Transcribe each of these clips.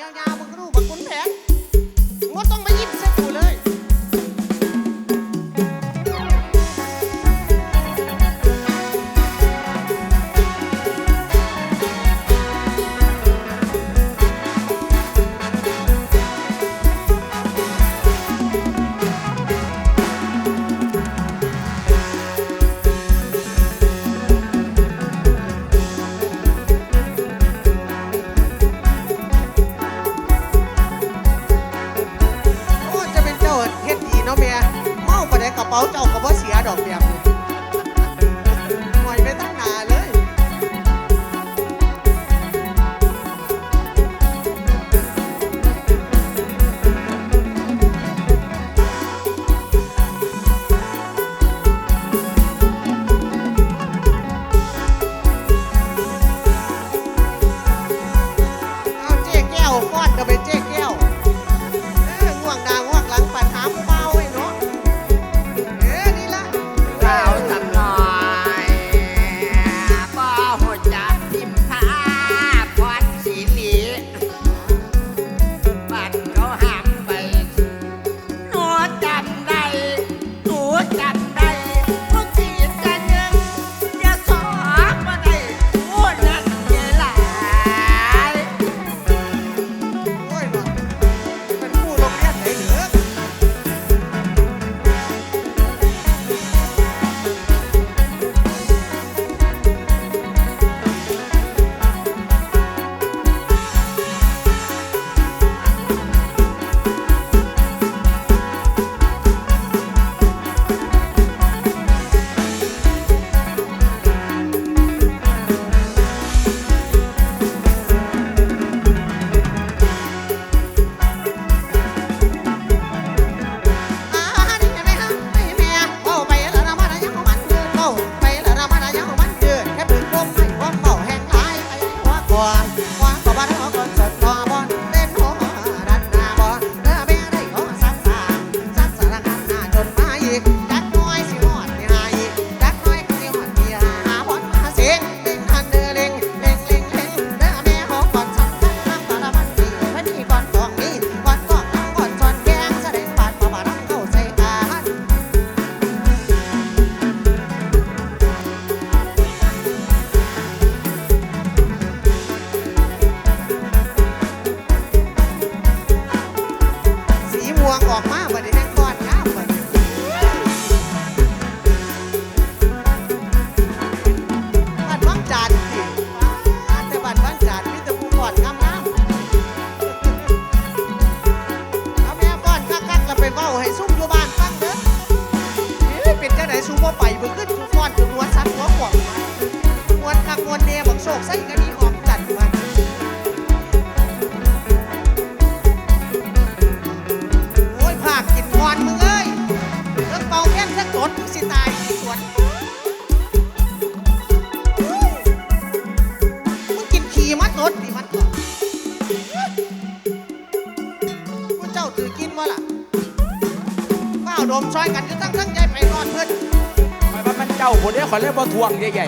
ยาวๆมึงรู้ว่าคุณแผนงดต้องมายิ้มใช่ จ้าคนนี้ขอเล่นบอลทวงใหญ่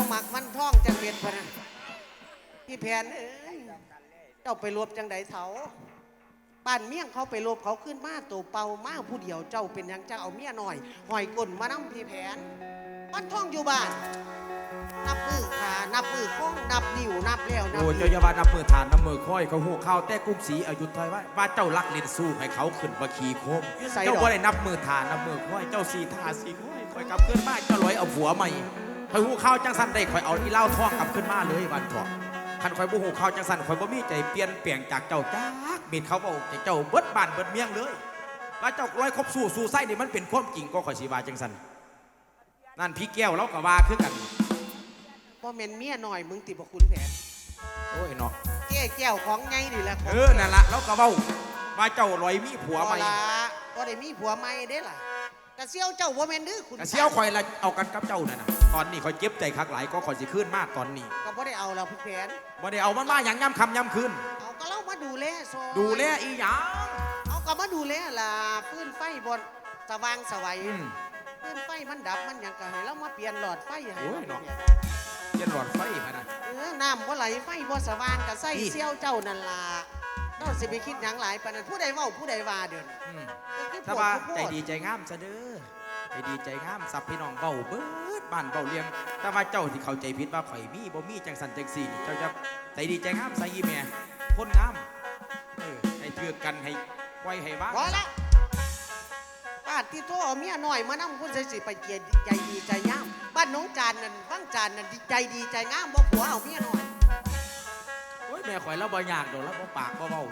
บอกมักมันท่องจังเม็ดพะนะพี่แผนเอ้ยเจ้าไปรวบจังไดเถาบ้านเมี่ยงเขาไปลบเขาขึ้นมาตัวเป่ามาผู้เดียวเจ้าเป็นหยังเจ้าเอาเมียหน่อยหอยก้นมานั่งพี่แผน มันท่องอยู่บ้าน นับมือขานับมือโค้งนับนิ้วนับแล้วนับโอ้ยนิ้เจ้าวอย่าว่านับมือฐานนับมือค่อยเขาหูเข้าแต่กุ้งสีอายุทยว่าว่าเจ้ารักเล่นสู้ให้เขาขึ้นมาขี่โคมอยู่ใส่เจ้าดอกบ่ได้นับมือฐานนับมือค่อยเจ้าสีท่าสีค่อยค่อยกลับขึ้นมาเจ้าลอยเอาผัวใหม่ คอยหูเข้าจังสันได้คอยเอาอีเหล้าท่องกลับขึ้นมาเลยวันทองคันคอยบ่หูเข้าจังสันคอยบ่มีใจเปลี่ยนเปลี่ยนจากเจ้าจ้ากเบ็ดเขาบอกเจ้าเบิดบ้านเบิดเมียงเลยว่าเจ้าลอยครบสู่สู่ไส้นี่มันเป็นความจริงก็คอยสีว่าจังสันนั่นพี่แก้วเราก็ว่าคือกันพ่อเมนเมียหน่อยมึงติดบอกคุณแผนโอ้ยเนาะเจ๊แก้วของไงนี่แหละเออนั่นละเราก็เว้าว่าเจ้าลอยมีผัวผัวใหม่ละก็ได้มีผัวใหม่เด้ล่ะ กระเซี่ยวเจ้าบ่แม่นดื้อคุณกระเซี่ยวคอยละเอากันกับเจ้านั่นนะตอนนี้คอยเจ็บใจคักหลายก็คอยสิขึ้นมากตอนนี้ก็บ่ได้เอาแล้วพี่แผนบ่ได้เอามันมาอย่างย่ำคำย่ำคืนเอาก็เล่ามาดูแลซอยดูแลอีหยังเอาก็มาดูแลล่ะฟื้นไฟบนสว่างสวัยอืมฟื้นไฟมันดับมันหยังก็ให้เรามาเปลี่ยนหลอดไฟให้โอ้ยมันเนาะเนี่ยเย็นหลอดไฟมานะเออน้ำบ่ไหลไฟบ่สว่างก็ใส่นี่เซี่ยวเจ้านั่นล่ะ เราสิไปคิดหยังหลายปานนั้นผู้ใดเว้าผู้ใดว่าเดี๋ยวนี้อืมก็คือถ้าโพดว่าคือโพใจดีใจงามซะเด้อใจดีใจงามสับพี่น้องเบาเบิดบ้านเบาเลี้ยงแต่ว่าเจ้าที่เข้าใจผิดว่าข่อยมีบ่มีจังสันจังสี่นี่เจ้าจะใจดีใจงามใส่อีแม่คนงามเออให้เทือกกันให้ไว้ให้ว่างพอแล้วไปาดที่โทษเอาเมียหน่อยมานั่งคุณใส่สิไปเกียรใจดีใจงามบ้านน้องจานนั่นบ้างจานนั่นดีใจดีใจงามบ่ผัวเอาเมียหน่อยโอ้ยแม่ข่อยแล้วบ่ยากดอกแล้วบ่ปากบ่เบา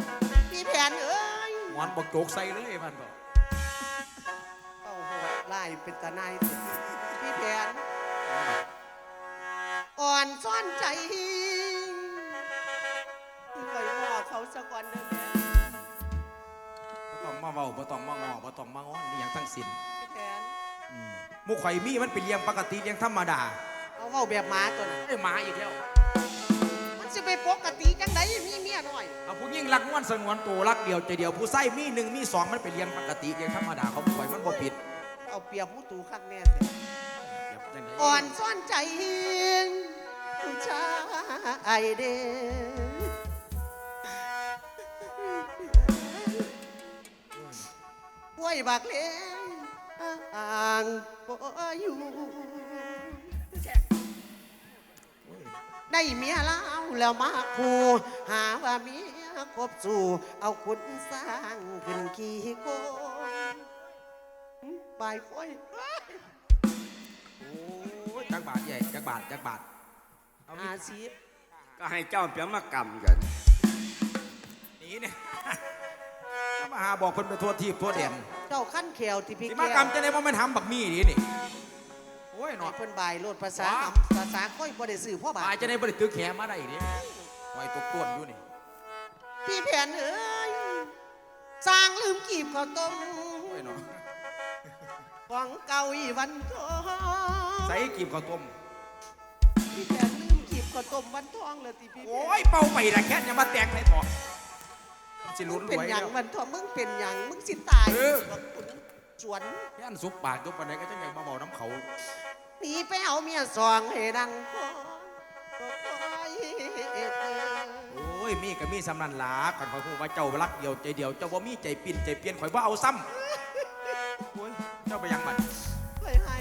พี่แผนเอ้ยหมอนบ่โจกใส่เลยมันบ่เอาโหดไล่เป็นตาในายเถอะพี่แผนอ่อนซ่อนใจคอยงอเขาสักวันเด้อแม่บ่ต้องมาเว้าบ่ต้องมางอบ่ต้องมางอนนี่หยังทั้งสิ้นพี่แผนอืมหมู่ข่อยมีมันเป็นเลี้ยงปกติเลี้ยงธรรมดาเอาเว้าแบบหมาตัวนั้น ไอ้หมาอีกแล้วมัน สิไปปกติจังไดมีเมียหน่อย เอาผู้หญิงรักนวลสงวนตัวรักเดียวใจเดียวผู้ใส่มีหนึ่งมีสองมันเป็นเลี้ยงปกติเลี้ยงธรรมดาของข่อยมันบ่ผิดเอาเปรียบผู้ตูข้างแน่แต่เดี๋ยวจังได๋อ่อนซ่อนใจผู้ชายเด้ป่วยบักเลงอ่างปอยู่ได้เมียแล้ว แล้วมาคูหาว่าเมียคบสู่เอาคุณสร้างขึ้นขี้โกงปลายค่อยโอ้ยจักบาทใหญ่จักบาทจักบาทเอามีอาชีพก็ให้เจ้าเปียมากรรมกันหนีเนี่ยถ้ามาหาบอกคนไปทั่วทีบทั่วเด่นเจ้าขั้นเขียวที่พี่สิแก้มากรรมวจะได้ว่ามันทำบักมี่นี่นี่โอ้ยให้เนาะเพิ่นบายโลดภาษาว้าคำภาษาค่อยบ่ได้สื่อพ่อบาตายทจะได้บริตึกแขมาได้นี่ไว้ตกต้นอยู่นี่ พี่แผนเอ้ยสร้างลืมกีบข้าวต้มโอ้ยเนาะของเก่าอีวันทองใส่กีบข้าวต้ม พี่แผนลืมกีบข้าวต้มวันทองเลยที่พี่แผโอ้นยเป่าไปละแค่อย่ามาแตกให้ถอดสิมึลุ้งนเป็นรวยหยังแล้ว วันทองมึงเป็นหยังมึงสิตายเออ บักขุน สวนย่านซุปปากยุบปานไหนก็จะยังมาเบาน้ำเขาหนีไปเอาเมียสองให้ดังคอก็คอยเอ็ดเออโอ้ยมีก็มีสำนันหลาขันเขาพูดว่าเจ้ารักเดียวใจเดียวเจ้าว่ามีใจปิ่นใจเปลี่ยนข่อยว่าเอาซ้ำโอ้ยเจ้าไปยังบัดไปให้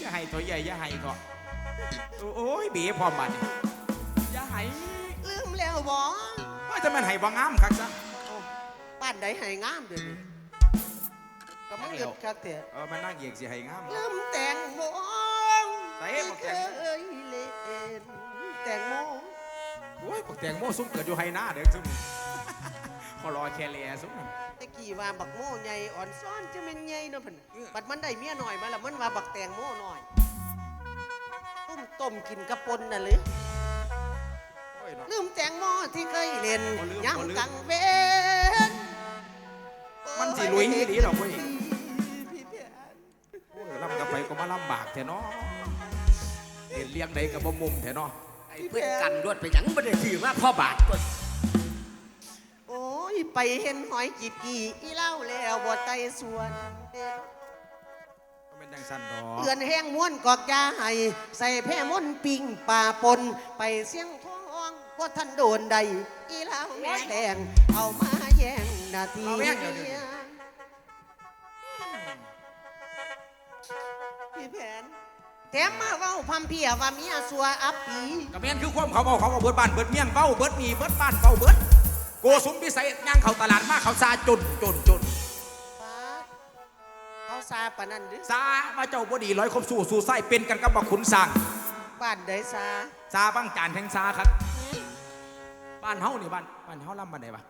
อย่าให้ตัวใหญ่อย่าให้ก็โอ้ยบีพร้อมบัดนี่อย่าให้ลืมแล้วบ่ว่าจะมันให้บ่งามคักซะบ้านใดให้งามเดี๋ยวนี้ ก็ไม่เลือกคักแต่เออมันน่าเกียกสิให้งามลืมแตงโมใส่ที่บักเคแตงโมยเล่นแตงโมโอ้ยบักแตงโมซุ้มเกิดอยู่ไฮนาเด้อซุ้มขอรอแค่แลซุ้มนั่นตะกี้ว่าบักโมใหญ่อ่อนซ้อนจะเป็นใหญ่เนาะเพิ่นบัดมันได้เมียหน่อยมาแล้วมันว่าบักแตงโมหน่อยต้มต้มกินกระปนน่ะหรือโอ้ยเนาะ ลืมแตงโมที่เคยเล่นบ่ลืมบ่ลืมย้ำกลางเวนมันสิลุยอีหลีดอกเว้ย มาลำบากแท้เนาะเห็นเลี้ยงใดกับบ่มุมแท้เนาะไอ้เพื่อนกันรวดไปหยังไม่ได้ถือว่าพ่อบาทก็โอ้ย ไปเห็นหอยจีบกี่อีเล่าแล้วบ่ไตสวนเด็ดก็เป็นจังสั้นดอกเอือนแห้งม้วนกอกยาให้ใส่แพร่ม้วนปิงป่าปน ไปเสียงท้องพ่ท่านโดนใดอีเล่าแม่แดงเอามาแย่งนาที พี่แผนแถมมาเว้าพัมเพียว่าเมียสัวอัปปีก็แม่นคือความเขาเบาเขาเอาเบิดบ้านเบิดเมียงเบ้าเบิดหนีเบิดบ้านเบ้าเบิดโกสุมพิสัยย่างเข้าตลาดมาเขาซาจนจนจนป๊าดเขาซาปานนันหรือซามาเจ้าบ่ดีร้อยครบสู่สู่ไส้เป็นกันกับบักขุนสร้างบ้านใดซาซาบ้างจานแห่งซาครับ บ้านเฮานี่บ้านบ้านเฮาลำบ้านไหนวะ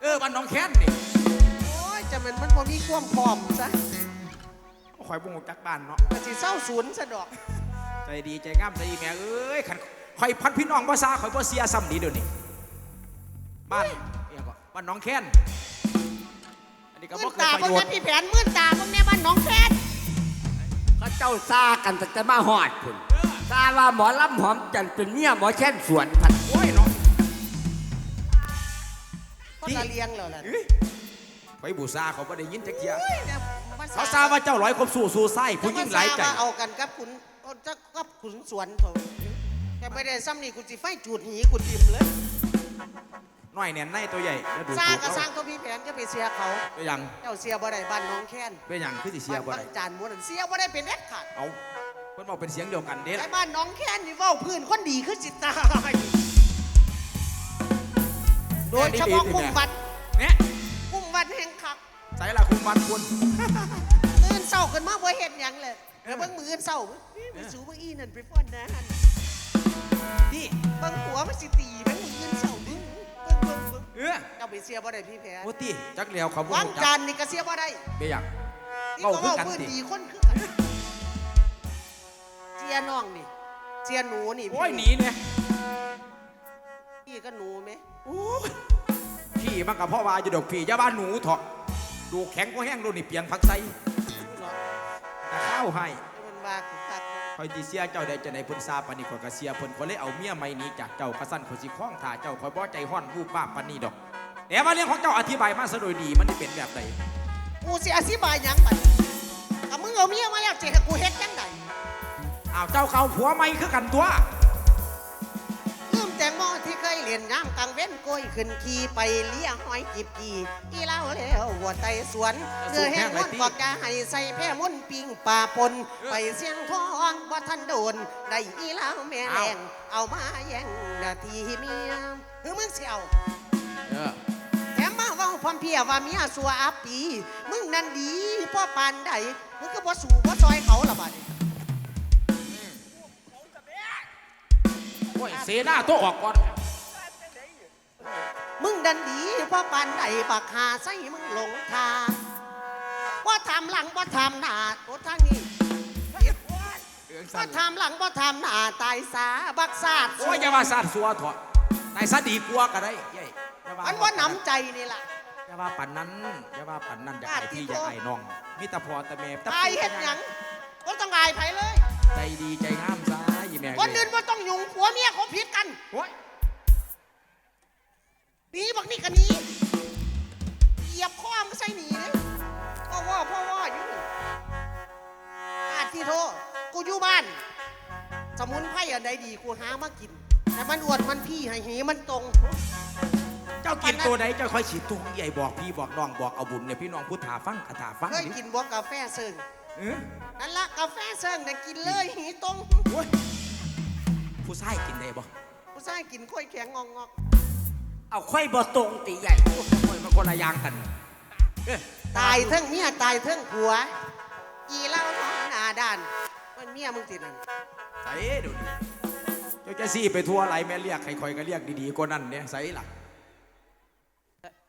เออบ้านหน้องแค้นนี่ โอ้ยจะมันมันบ่มีความพร้อมซะ ข่อยบ่ฮู้จักบ้านเนาะก็สิเศร้าศูนย์ซะดอกใจดีใจงามใจอีแม่เอ้ยขันข่อยพันพี่น้องบ่ซาข่อยบ่เสียซ้ำดีเดี๋ยวนี้บ้านเอียงก็บ้านหน้องแค้นอันนี้ก็มื่บ่นเกิดตาประเบิ่งโยชแม่น์พี่แผนมื่นตาเบิ่งแม่บ้านหน้องแคนเขาเจ้าซากันแต่จะมาหอดคุณซาว่าหมอลำหอมจันเป็นเมียหมอแช่นสวนพันโอ้ยเนาะคนละเลี้ยงแล้วล่ะเอ้ยไปบูซาเขาบ่ได้ยินจักเที่ย เฮ้ยเนี่ยภ เขาซาว่าเจ้าร้อยครบสู่สู่ไส้ผู้หญิงหลายใจภษว่าเอากันกับขุนเอาจักกับขุนสวนเขาแต่ไม่ได้ซ้ำนี่กูสิไฟจูดหีกูทิมเลยน้อยเนี่ยในตัวใหญ่แล้วดูสร้างถูกก็เขาสร้างตัวพี่แผนก็ไปเสียเขาไปหยังเจ้าเสียบ่ได้บ้านหน้องแคนไปหยังคือสิเสียบ่บ้าได้นจานม้วนนเสียบ่ได้เป็นเด็ดขาดเอาเพิ่นบอกเป็นเสียงเดียวกันเด้ไอ้ล่ะบ้านหน้องแคนนี่เว้าพื้นคนดีคือสิตายโดยเฉพาะกุ้งวัดเใส่ละคุณวันคุณตื่นเศร้าขึ้นมาบ่เห็นหยังเลยเออเบิ่งมืออื่นเศร้าไปสู่เบิ่งอีนั่นไปฟ้อนนะหั่นดิเบิ่งหัวมันสิตีเบิ่งมืออื่นเศร้าเบิ่งเบิ่งเบิ่งเบิ่งเออเจ้าไปเสียบ่ได้พี่แพ้โอ้ติจักเหลียวเขาบ่วางรู้จาจันนี่ก็เสียบ่ได้เบียกนี่เว้าก็คือเว้ากันพื้นติ ดีคนคือกันเจียน้องนี่เจียหนูนี่โอ้ยหนีเนี่ยพี่ก็หนูไหมโอ้ยพี่มันกับพ่อวาอยู่ดอกพี่อย่าบ้านหนูเถอะ ดูแข็งก็แห้งดูนี่เปียงผักใสเนาะแต่ข้าวให้มันว่าคือคักคอยจีเสียเจ้าได้จะในเพุ่นซาปานนี้ข่อยก็เสียเพิ่นคนเลยเอาเมียไม่หนี้จากเจ้ากระสั้นข่อยสิคล้องถ่าเจ้าข่อยบ่ใจฮ้อนรูปบ้าปานนี้ดอกแต่ว่าเรื่องของเจ้าอธิบายมาซะโดยดีมันสิเป็นแบบใดกูสิอธิบายหยังบัดถ้ามึงเอาเมียมาแล้วสิให้กูเฮ็ดจังไดอ้าวเจ้าเขาผัวไม่คือกันตัว ล่นน้ำกลางเว้นโกยขึ้นขี่ไปเลี้ยหอยจีบจีอีเล่าแล้ววัวไตสวนเสื้อแห้งนอนกอกจะให้ใส่แพร่มุนปิงป่าปน ไปเสียงทองว่าท่านโดน ได้อีเล่าแม่แรงเอามาแย่งนาทีเมียคือมึงเสียวเออแถมมาเว่าพร้อมเพรียว่าเมียสัวอาปี มึงนั่นดีพ่อปานใดมึงก็บ่สู่บ่ซอยเขาละบัดนี้โอ้ยเสหน้าตัวออกก่อน มึงดันดีพ่อปานใดบักหาใส่มึงหลงทางว่าทำหลังว่าทำหน้าโอ้ทางนี้เรื่องว่าทำหลังว่าทำหน้าตายสาบักซาดโอ้ยอย่าว่าซาดสัวเถอะนายซะดีกว่าก็ได้ย้ยอันว่าน้ำใจนี่ล่ะอย่าว่าปันนั้นอย่าว่าปันนั้นอย่าอะไอพี่ที่อย่าโทษไอน้องมีแต่พอแต่แม่ตายเห็นหยังก็ต้องอายไผเลย ใจดีใจงามซะยี่แม่คนอื่นว่าต้องยุ่งผัวเมียเขาผิดกันโอ้ย หนีบักนี่กันนี้เหยียบข้อมนใส่หนีเลยพ่อว่าพ่อว่าอยู่นี่อาที่โทษกูอยู่บ้าน สมุนไพรอันใดดีกูหามากิน แต่มันอวดมันพี่ให้หีมันตรง เจ้ากินตัวไหนเจ้าค่อยฉีดตัวใหญ่บอกพี่บอกน้องบอกเอาบุญเนี่ยพี่น้องพูดถาฟังคาถาฟังเคยดิกินบัวกาแฟเซิงเออนั่นละกาแฟเซิงเนี่ยกินเลยหีตรงโอ้ยผู้ชายกินได้บ่ผู้ชายกินกล้วยแข็งงอกงอก เอาค่อยบ่ตรงตีใหญ่โอ้ยมันคนละอย่างกันเอ้ยตายเทั้งเมียตายเทั้งผัว อีเล่าท้องหน้าด้านมันเมียมึงติดนั่นใส่ดูดิเจ้าจะซี่ไปทั่วไรแม่เรียกใครคอยก็เรียกดีๆกว่านั้นเนี่ยใส่ล่ะ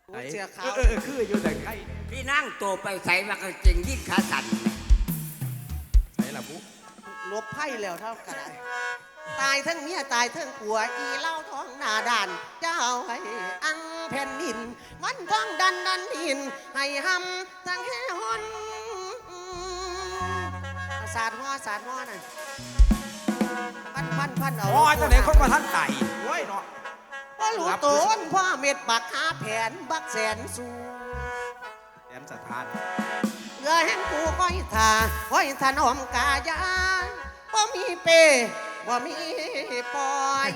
กูใส่เสียขาเอวอเออเออคืออยู่แต่ใกล้พี่นั่งตัวไปใส่มากระเจงยิ่งขาสั่นใส่ล่ะปุ๊ลบไพ่แล้วเท่ากันได้ ตายทั้งเมียตายทั้งผัวอีเล่าท้องหน้าด้าน เจ้าให้อังแผ่นดิน มันท้องดันดันดิน ให้หำทั้งแห่หอนสาดหัวสาดหัวน่ะพันพันพันเอาอ๋อจังไหนคนมาท่านไต่โอ้ยเนาะว่ารู้ตนพ่อเม็ดบักหาแผนบักแสนสูแสนสถานเงือแห่งกูก้อยทาก้อยถนอมกายาบ่มีเป บ่มีปอย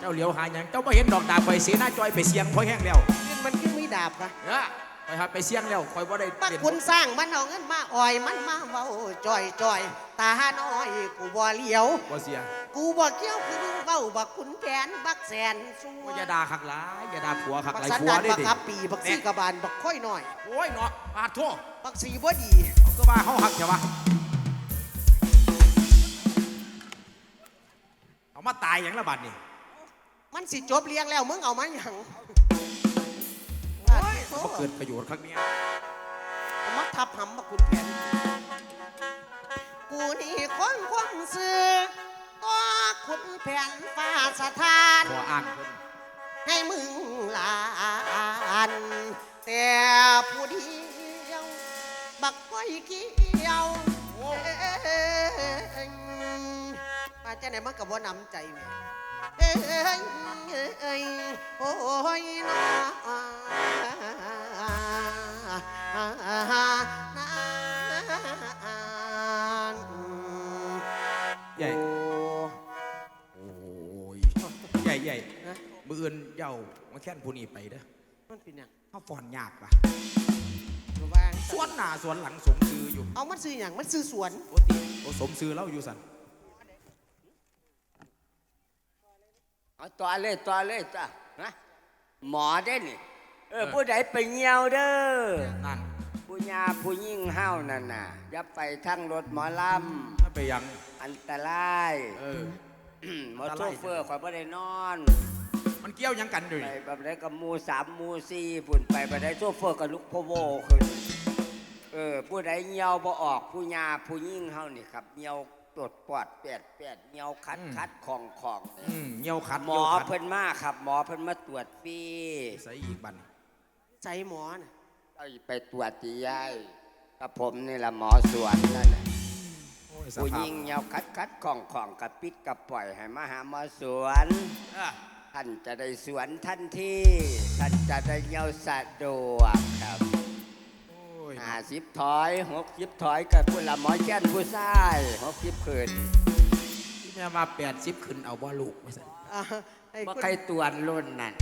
เจ้าเหลียวหาหยังเจ้าไม่เห็นดอกดาบไปเสียหน้าจอยไปเสียงพอแห้งแล้วขึ้นมันขึ้นมีดาบนะเออไปครับไปเสียงแล้วคอยบ่ได้บักเล่นคุณสร้างมันเอาเงินมาอ่อย มันมาเว้าจ่อยจ่อยตาน้อยกูบ่เหลียว บ่เสียกูบ่เกี่ยวคือมึงเว้าบักคุณแผนบักแสนสูว่าอย่าด่าขักหลายอย่าด่าผัวขักบักหลายสันผัวดานได้บักดิขับปีบักซีกระบาลบักค่อยหน่อย โอ้ยเนาะปาดทั่วบักสีบ่ดีก็ว่าเฮาหักใช่ปะ มาตายอย่างละบาดนี่มันสิจบเลี้ยงแล้วมึงเอามาหยังโอ้ยโอ้บ่เกิดประโยชน์ครั้งเนี้ยเอามาทับหำบักคุณแผนกูนี่คนความซื้อตัวคุณแผนฟ้าสถานขออ้างเพิ่นให้มึงลานแต่ผู้เดียวบักก้อยเกี่ยวเอ้ยมา จะไหนมันกับว่านำใจแม่เอ้ยเอ้ยโอ้ยนะโใหญ่โอ้ยใหญ่ใหญ่มืออื่นเย้ามาแค่นผู้นี้ไปเด้อมันเป็นหยังเฮาฟอนยากปะสวนหน้าสวนหลังสมซื้ออยู่ เอามันซื้ออย่างมันซื้อสวนโอ้ติโอ้สมซื้อเล่าอยู่สัน เอาตัวเลยตัวเลยจ้ะนะหมอได้นี่เออผู้ใดไปเงียวเด้อนั่นผู้ผู้ยาผู้ยิ่งเฮานั่นน่ะอย่าไปทั้งรถหมอลถ้าไปยังำอันตรายเออหมอโชเฟอร์ข่อยบ่ได้นอน มันเกี่ยวหยังกันอยู่ไปนี่แบบได้กับหมูสามหมูสี่พุ่นไปไปได้โชเฟอร์กับลุกพะโวขึ้นเออผู้ใดเหี่ยวบ่ออกผู้ยาผู้ยิ่งเฮานี่ครับเหี่ยว ตรวจปอดแปดแปดเหี่ยวคัดคัดของของนี่อืมเหี่ยวขัดหมอหี่ยวขัดเพิ่นมาครับ หมอเพิ่นมาตรวจฟรีใส่อีกบัดนใจหมอน่ะเอาไปตรวจตียายกับผมนี่ละหมอสวนนั่นน่ะโอ้ยสผู้ภาพยิ่งเหี่ยวคัดคัดของของกับปิดกับปล่อยให้มาหาหมอสวนเออท่านจะได้สวนทันทีท่านจะได้เหี่ยวสะดวกครับโอ้ย ห้าสิบถอยหกสิบถอยกับผู้ละหมอแจ้นผู้ชายหกสิบคืนที่แม่มาแปดสิบขึ้นเอาบ่ลูกไม่ใช่อ่าให้ว่าคุณใครตรวจรุ่นนั่น